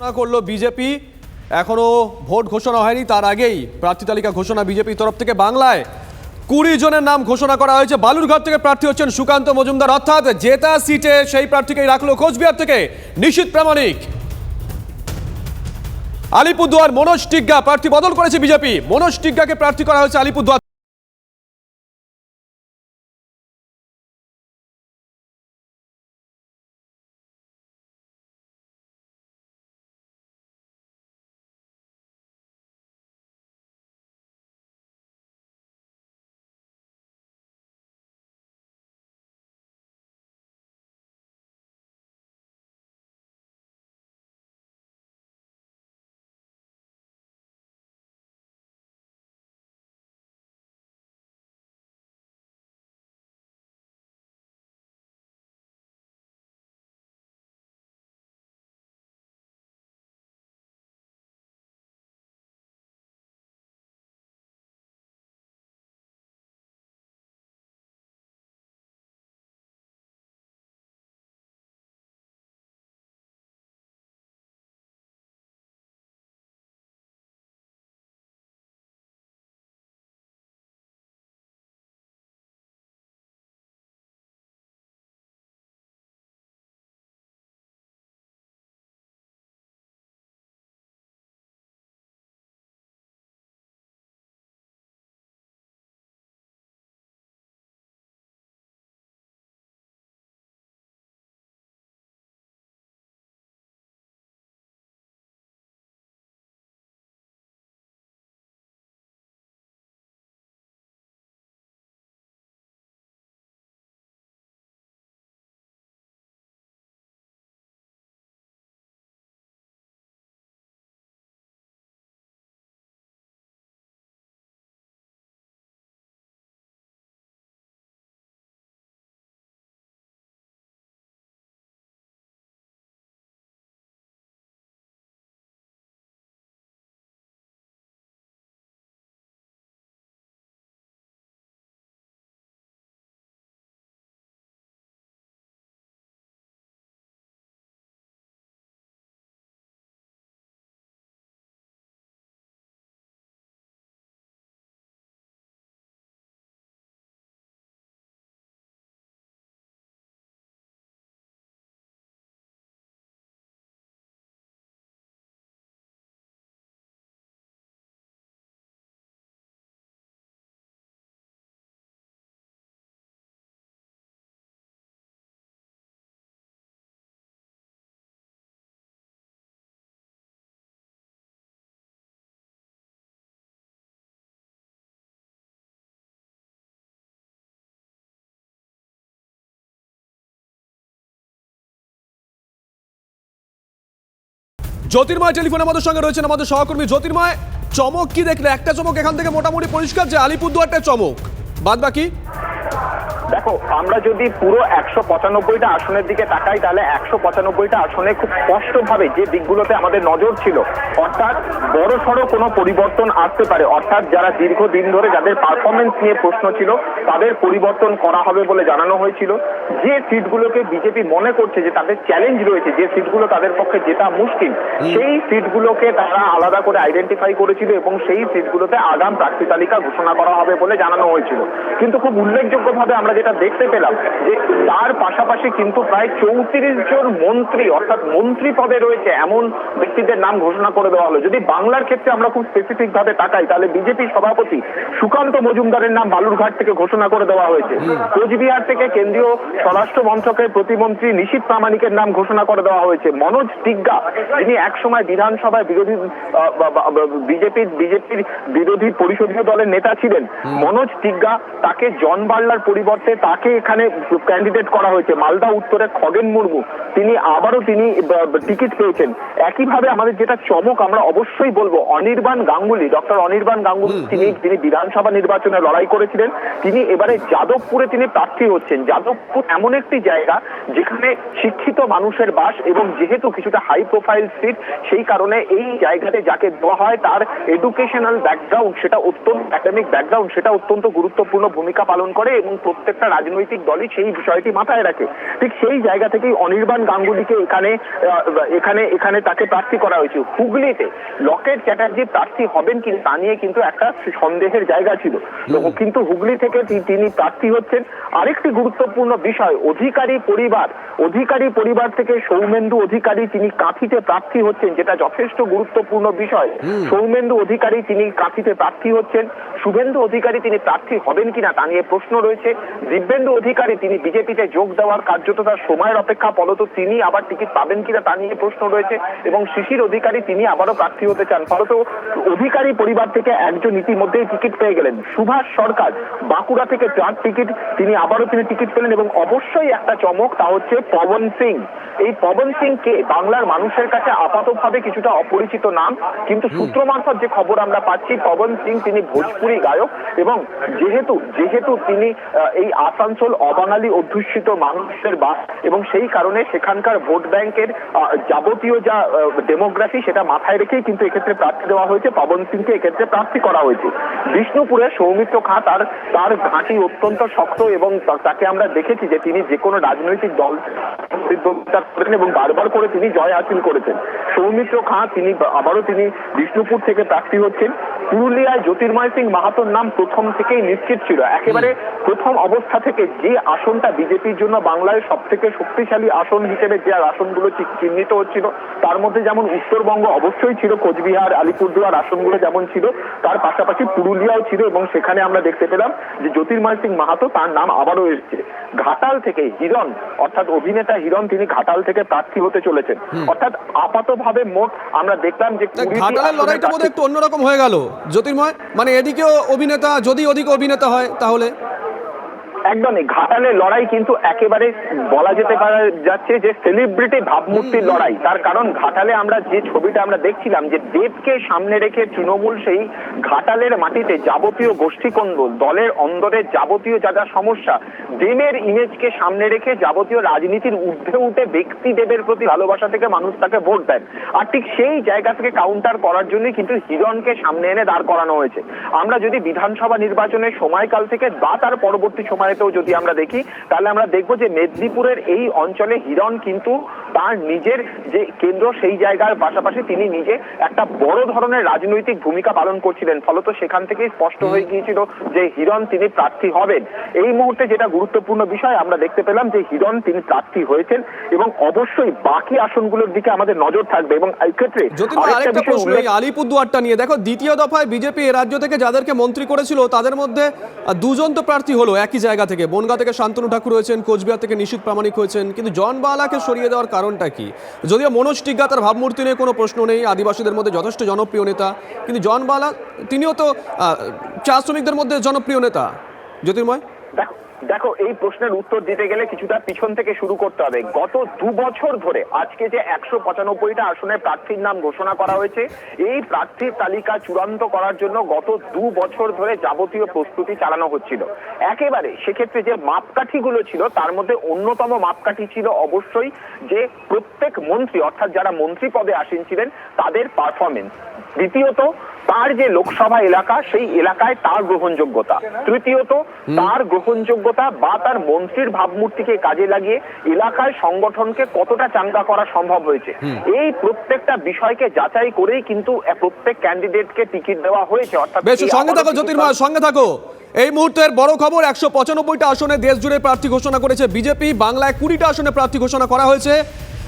ঘোষণা করল বিজেপি। এখনও ভোট ঘোষণা হয়নি, তার আগেই প্রার্থী তালিকা ঘোষণা বিজেপির তরফ থেকে বাংলায়। কুড়ি জনের নাম ঘোষণা করা হয়েছে। বালুরঘাট থেকে প্রার্থী হচ্ছেন সুকান্ত মজুমদার। অর্থাৎ জেতা সিটে সেই প্রার্থীকেই রাখল কোচবিহার থেকে নিশীত প্রামাণিক। আলিপুরদুয়ার মনোজ টিগ্গা প্রার্থী বদল করেছে বিজেপি। মনোজ টিগ্গাকে প্রার্থী করা হয়েছে আলিপুরদুয়ার জ্যোতির্ময় টেলিফোন আমাদের সঙ্গে রয়েছেন আমাদের সহকর্মী জ্যোতির্ময়। চমক কি দেখলে? একটা চমক এখান থেকে মোটামুটি পরিষ্কার যে আলিপুরদুয়ারটা চমক। বাদ বাকি? দেখো আমরা যদি পুরো একশো পঁচানব্বইটা আসনের দিকে তাকাই তাহলে একশো পঁচানব্বইটা আসনে খুব স্পষ্টভাবে যে দিকগুলোতে আমাদের নজর ছিল অর্থাৎ বড় সড়ো কোনো পরিবর্তন আসতে পারে। অর্থাৎ যারা দীর্ঘদিন ধরে যাদের পারফরমেন্স নিয়ে প্রশ্ন ছিল তাদের পরিবর্তন করা হবে বলে জানানো হয়েছিল। যে সিটগুলোকে বিজেপি মনে করছে যে তাদের চ্যালেঞ্জ রয়েছে যে সিটগুলো তাদের পক্ষে জেতা মুশকিল সেই সিটগুলোকে তারা আলাদা করে আইডেন্টিফাই করেছিল এবং সেই সিটগুলোতে আগাম প্রার্থী তালিকা ঘোষণা করা হবে বলে জানানো হয়েছিল। কিন্তু খুব উল্লেখযোগ্যভাবে আমরা যেটা দেখতে পেলাম যে তার পাশাপাশি কিন্তু প্রায় চৌত্রিশ জন মন্ত্রী, অর্থাৎ মন্ত্রী পদে রয়েছে এমন ব্যক্তিদের নাম ঘোষণা করে দেওয়া হলো। যদি বাংলার ক্ষেত্রে আমরা খুব স্পেসিফিক ভাবে তাকাই, তাহলে বিজেপি সভাপতি সুকান্ত মজুমদারের নাম বালুরঘাট থেকে ঘোষণা করে দেওয়া হয়েছে। কোচবিহার থেকে কেন্দ্রীয় স্বরাষ্ট্র মন্ত্রকের প্রতিমন্ত্রী নিশীত প্রামাণিকের নাম ঘোষণা করে দেওয়া হয়েছে। মনোজ টিগ্গা, যিনি একসময় বিধানসভায় বিরোধী বিজেপির বিজেপির বিরোধী পরিষদীয় দলের নেতা ছিলেন। মনোজ টিগ্গা তাকে জন বার্লার পরিবর্তে তাকে এখানে ক্যান্ডিডেট করা হয়েছে। মালদা উত্তরে খগেন মুর্মু। তিনি আবারও তিনি টিকিট পেয়েছেন। একইভাবে আমাদের যেটা চমক আমরা অবশ্যই বলব অনির্বাণ গাঙ্গুলি ডক্টর অনির্বাণ গাঙ্গুলি তিনি তিনি বিধানসভা নির্বাচনে লড়াই করেছিলেন। তিনি এবারে যাদবপুরে তিনি প্রার্থী হচ্ছেন। যাদবপুর এমন একটি জায়গা যেখানে শিক্ষিত মানুষের বাস এবং যেহেতু কিছুটা হাই প্রোফাইল সিট সেই কারণে এই জায়গাতে যাকে দেওয়া হয় তার এডুকেশনাল ব্যাকগ্রাউন্ড সেটা অত্যন্ত একাডেমিক ব্যাকগ্রাউন্ড সেটা অত্যন্ত গুরুত্বপূর্ণ ভূমিকা পালন করে এবং প্রত্যেক প্রত্যেকটা রাজনৈতিক দলই সেই বিষয়টি মাথায় রাখে। ঠিক সেই জায়গা থেকেই অনির্বাণ গাঙ্গুলিকে এখানে এখানে এখানে তাকে প্রার্থী করা হয়েছে হুগলিতে লকেট চ্যাটার্জি প্রার্থী হবেন কি তা নিয়ে কিন্তু একটা সন্দেহের জায়গা ছিল। কিন্তু হুগলি থেকে তিনি প্রার্থী হচ্ছেন। আরেকটি গুরুত্বপূর্ণ বিষয় অধিকারী পরিবার অধিকারী পরিবার থেকে সৌমেন্দু অধিকারী তিনি কাঁথিতে প্রার্থী হচ্ছেন যেটা যথেষ্ট গুরুত্বপূর্ণ বিষয়। সৌমেন্দু অধিকারী তিনি কাঁথিতে প্রার্থী হচ্ছেন। শুভেন্দু অধিকারী তিনি প্রার্থী হবেন কিনা তা নিয়ে প্রশ্ন রয়েছে। দিব্যেন্দু অধিকারী তিনি বিজেপিতে যোগ দেওয়ার কার্যত তার সময়ের অপেক্ষা ফলত তিনি আবার টিকিট পাবেন কিনা তা নিয়ে প্রশ্ন রয়েছে এবং শিশির অধিকারী তিনি আবারও প্রার্থী হতে চান। ফলত অধিকারী পরিবার থেকে একজন ইতিমধ্যেই টিকিট পেয়ে গেলেন। সুভাষ সরকার বাঁকুড়া থেকে চার টিকিট তিনি আবারও তিনি টিকিট পেলেন এবং অবশ্যই একটা চমক তা হচ্ছে পবন সিং। এই পবন সিং কে বাংলার মানুষের কাছে আপাতভাবে কিছুটা অপরিচিত নাম কিন্তু সূত্র মারফত যে খবর আমরা পাচ্ছি পবন সিং তিনি ভোজপুরি গায়ক এবং যেহেতু যেহেতু তিনি আহ, এই আসানসোল অবাঙালি অধ্যুষিত মানুষের বাস এবং সেই কারণে সেখানকার ভোট ব্যাংকের যাবতীয় যা ডেমোগ্রাফি সেটা মাথায় রেখেই কিন্তু এক্ষেত্রে প্রার্থী দেওয়া হয়েছে, পবন সিংকে এক্ষেত্রে প্রার্থী করা হয়েছে। বিষ্ণুপুরে সৌমিত্র খাঁ তার তার ঘাঁটি অত্যন্ত শক্ত এবং তাকে আমরা দেখেছি যে তিনি যে কোনো রাজনৈতিক দল প্রতিদ্বন্দ্বিতা করেন এবং বারবার করে তিনি জয় হাসিল করেছেন। সৌমিত্র খাঁ, তিনি আবারও তিনি বিষ্ণুপুর থেকে প্রার্থী হচ্ছেন। পুরুলিয়ায় জ্যোতির্ময় সিং মাহাতোর নাম প্রথম থেকেই নিশ্চিত ছিল। একেবারে প্রথম অবস্থা থেকে যে আসনটা বিজেপির জন্য বাংলায় সব থেকে শক্তিশালী আসন হিসেবে যে আসনগুলো চিহ্নিত হচ্ছিল তার মধ্যে যেমন উত্তরবঙ্গ অবশ্যই ছিল কোচবিহার আলিপুরদুয়ার আসনগুলো যেমন ছিল তার পাশাপাশি পুরুলিয়াও ছিল এবং সেখানে আমরা দেখতে পেলাম যে জ্যোতির্ময় সিং মাহাতো তার নাম আবারও এসেছে। ঘাটাল থেকে হিরণ অর্থাৎ অভিনেতা হিরণ তিনি ঘাটাল থেকে প্রার্থী হতে চলেছেন। অর্থাৎ আপাতভাবে মোট আমরা দেখলাম যে ঘাটালের লড়াইটা বোধহয় একটু অন্যরকম হয়ে গেল। জ্যোতির্ময় মানে এদিকেও অভিনেতা যদি ওদিকে অভিনেতা হয় তাহলে? একদমই ঘাটালের লড়াই কিন্তু একেবারে বলা যেতে পারা যাচ্ছে যে সেলিব্রিটি ভাবমূর্তির লড়াই। তার কারণ ঘাটালে আমরা যে ছবিটা আমরা দেখছিলাম যে দেবকে সামনে রেখে তৃণমূল সেই ঘাটালের মাটিতে যাবতীয় গোষ্ঠীকন্দল, দলের অন্দরের যাবতীয় যা যা সমস্যা, দেবের ইমেজকে সামনে রেখে যাবতীয় রাজনীতির ঊর্ধ্বে উঠে ব্যক্তি দেবের প্রতি ভালোবাসা থেকে মানুষ তাকে ভোট দেন আর ঠিক সেই জায়গা থেকে কাউন্টার করার জন্য কিন্তু হিরণকে সামনে এনে দাঁড় করানো হয়েছে। আমরা যদি বিধানসভা নির্বাচনের সময়কাল থেকে বা তার পরবর্তী সময়েতেও যদি আমরা দেখি তাহলে আমরা দেখব যে মেদিনীপুরের এই অঞ্চলে হিরণ কিন্তু তার নিজের যে কেন্দ্র সেই জায়গার পাশাপাশি তিনি নিজে একটা বড় ধরনের রাজনৈতিক ভূমিকা পালন করছিলেন। ফলত সেখান থেকেই স্পষ্ট হয়ে গিয়েছিল যে হিরণ তিনি প্রার্থী হবেন। এই মুহূর্তে যেটা গুরুত্বপূর্ণ বিষয় আমরা দেখতে পেলাম যে হিরণ তিনি প্রার্থী হয়েছেন এবং অবশ্যই বাকি আসনগুলোর দিকে আমাদের নজর থাকবে এবং এই ক্ষেত্রে জ্যোতির্ময় আরেকটা আরেকটা বিষয় প্রশ্ন উল্লেখ এই আলিপুরদুয়ারটা নিয়ে। দেখো দ্বিতীয় দফায় বিজেপি রাজ্য থেকে যাদেরকে মন্ত্রী করেছিল তাদের মধ্যে দুজন তো প্রার্থী হলো একই জায়গা থেকে। বনগা থেকে শান্তনু ঠাকুর হয়েছেন কোচবিহার থেকে নিশীত প্রামাণিক হয়েছেন। কিন্তু জন বালাকে সরিয়ে দেওয়ার কারণটা কি? যদিও মনোজ টিগা তার ভাবমূর্তি নিয়ে কোনো প্রশ্ন নেই, আদিবাসীদের মধ্যে যথেষ্ট জনপ্রিয় নেতা। কিন্তু জন বালা, তিনিও তো চা শ্রমিকদের মধ্যে জনপ্রিয় নেতা। জ্যোতির্ময়? দেখো, এই প্রশ্নের উত্তর দিতে গেলে কিছুটা পিছন থেকে শুরু করতে হবে। গত দু বছর ধরে আজকে যে একশো পঁচানব্বইটা আসনে প্রার্থীর নাম ঘোষণা করা হয়েছে, এই প্রার্থীর তালিকা চূড়ান্ত করার জন্য গত দু বছর ধরে যাবতীয় প্রস্তুতি চালানো হচ্ছিল। একেবারে সেক্ষেত্রে যে মাপকাঠিগুলো ছিল, তার মধ্যে অন্যতম মাপকাঠি ছিল অবশ্যই যে প্রত্যেক মন্ত্রী, অর্থাৎ যারা মন্ত্রী পদে আসীন ছিলেন, তাদের পারফরমেন্স দ্বিতীয়ত তার যে লোকসভা এলাকা সেই এলাকায় তার গ্রহণযোগ্যতা। তৃতীয়ত তার গ্রহণযোগ্যতা বা তার মন্ত্রীর ভাবমূর্তিকে কাজে লাগিয়ে এলাকায় সংগঠনকে কতটা চাঙ্গা করা সম্ভব হয়েছে। এই প্রত্যেকটা বিষয়কে যাচাই করেই কিন্তু প্রত্যেক ক্যান্ডিডেটকে টিকিট দেওয়া হয়েছে অর্থাৎ সঙ্গে থাকো জ্যোতির্ময় সঙ্গে থাকো। এই মুহূর্তের বড় খবর একশো পঁচানব্বইটা আসনে দেশ জুড়ে প্রার্থী ঘোষণা করেছে বিজেপি। বাংলায় কুড়িটা আসনে প্রার্থী ঘোষণা করা হয়েছে।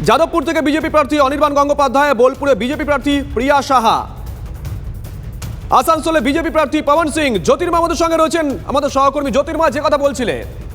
যাদবপুর থেকে বিজেপি প্রার্থী অনির্বাণ গঙ্গোপাধ্যায়, বোলপুরে বিজেপি প্রার্থী প্রিয়া সাহা। আসানসোলে বিজেপি প্রার্থী পবন সিং, জ্যোতির্মা আমাদের সঙ্গে রয়েছেন। আমাদের সহকর্মী জ্যোতির্মা, যে কথা বলছিলেন।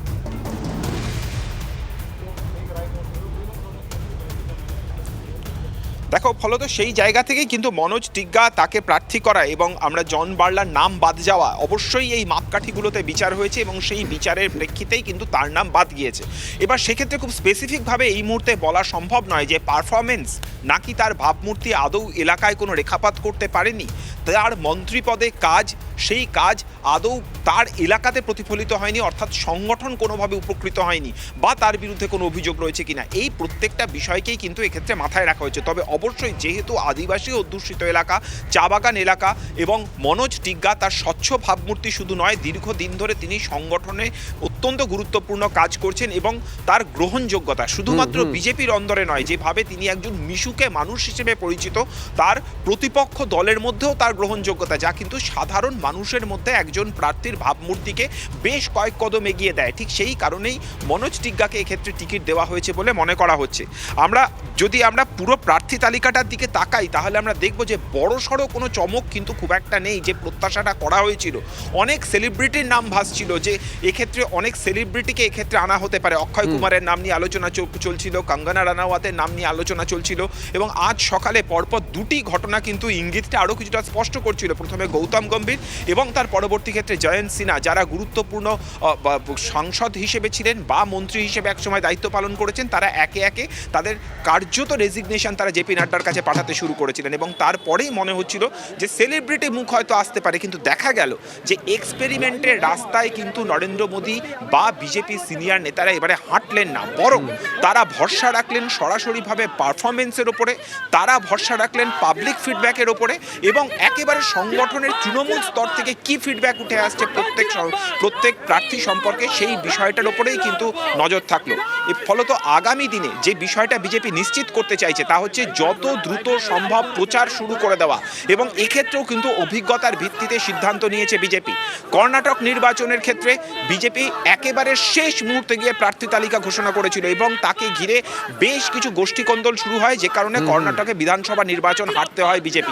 দেখো, ফলত সেই জায়গা থেকেই কিন্তু মনোজ টিগ্গা তাকে প্রার্থী করা এবং আমরা জন বার্লার নাম বাদ যাওয়া অবশ্যই এই মাপকাঠিগুলোতে বিচার হয়েছে এবং সেই বিচারের প্রেক্ষিতেই কিন্তু তার নাম বাদ গিয়েছে। এবার সেক্ষেত্রে খুব স্পেসিফিকভাবে এই মুহূর্তে বলা সম্ভব নয় যে পারফরমেন্স নাকি তার ভাবমূর্তি আদৌ এলাকায় কোনো রেখাপাত করতে পারেনি। তার মন্ত্রী পদে কাজ সেই কাজ আদৌ তার এলাকাতে প্রতিফলিত হয়নি অর্থাৎ সংগঠন কোনোভাবে উপকৃত হয়নি বা তার বিরুদ্ধে কোনো অভিযোগ রয়েছে কিনা এই প্রত্যেকটা বিষয়কেই কিন্তু এক্ষেত্রে মাথায় রাখা হয়েছে। তবে অবশ্যই যেহেতু আদিবাসী অধ্যুষিত এলাকা চা বাগান এলাকা এবং মনোজ টিগ্গা তার স্বচ্ছ ভাবমূর্তি শুধু নয় দীর্ঘদিন ধরে তিনি সংগঠনে অত্যন্ত গুরুত্বপূর্ণ কাজ করছেন এবং তার গ্রহণযোগ্যতা শুধুমাত্র বিজেপির অন্দরে নয় যেভাবে তিনি একজন মিশুকে মানুষ হিসেবে পরিচিত তার প্রতিপক্ষ দলের মধ্যেও তার গ্রহণযোগ্যতা যা কিন্তু সাধারণ মানুষের মধ্যে একজন প্রার্থীর ভাবমূর্তিকে বেশ কয়েক কদম এগিয়ে দেয়। ঠিক সেই কারণেই মনোজ টিগ্গাকে এক্ষেত্রে টিকিট দেওয়া হয়েছে বলে মনে করা হচ্ছে। আমরা যদি আমরা পুরো প্রার্থী তালিকাটার দিকে তাকাই তাহলে আমরা দেখব যে বড় সড়ো কোনো চমক কিন্তু খুব একটা নেই যে প্রত্যাশাটা করা হয়েছিল। অনেক সেলিব্রিটির নাম ভাসছিল যে এক্ষেত্রে অনেক সেলিব্রিটিকে এক্ষেত্রে আনা হতে পারে। অক্ষয় কুমারের নাম নিয়ে আলোচনা চল- চলছিল কঙ্গনা রানাওয়াতের নাম নিয়ে আলোচনা চলছিল এবং আজ সকালে পরপর দুটি ঘটনা কিন্তু ইঙ্গিতটা আরও কিছুটা স্পষ্ট করছিল। প্রথমে গৌতম গম্ভীর এবং তার পরবর্তী ক্ষেত্রে জয়ন্ত সিনহা যারা গুরুত্বপূর্ণ সাংসদ হিসেবে ছিলেন বা মন্ত্রী হিসেবে একসময় দায়িত্ব পালন করেছেন তারা একে একে তাদের কার্যত রেজিগনেশন তারা জেপি নাড্ডার কাছে পাঠাতে শুরু করেছিলেন এবং তারপরেই মনে হচ্ছিল যে সেলিব্রিটি মুখ হয়তো আসতে পারে কিন্তু দেখা গেল যে এক্সপেরিমেন্টের রাস্তায় কিন্তু নরেন্দ্র মোদী বা বিজেপি সিনিয়র নেতারা এবারে হাঁটলেন না। বরং তারা ভরসা রাখলেন সরাসরিভাবে পারফরমেন্সের ওপরে তারা ভরসা রাখলেন পাবলিক ফিডব্যাকের ওপরে এবং একেবারে সংগঠনের তৃণমূল স্তর থেকে কি ফিডব্যাক উঠে আসছে প্রত্যেক প্রত্যেক প্রার্থী সম্পর্কে সেই বিষয়টার ওপরেই কিন্তু নজর থাকল। ফলত আগামী দিনে যে বিষয়টা বিজেপি নিশ্চিত করতে চাইছে তা হচ্ছে যত দ্রুত সম্ভব প্রচার শুরু করে দেওয়া এবং এক্ষেত্রেও কিন্তু অভিজ্ঞতার ভিত্তিতে সিদ্ধান্ত নিয়েছে বিজেপি। কর্ণাটক নির্বাচনের ক্ষেত্রে বিজেপি একেবারে শেষ মুহূর্তে গিয়ে প্রার্থী তালিকা ঘোষণা করেছিল এবং তাকে ঘিরে বেশ কিছু গোষ্ঠীকন্দল শুরু হয় যে কারণে কর্ণাটকে বিধানসভা নির্বাচন হারতে হয় বিজেপি।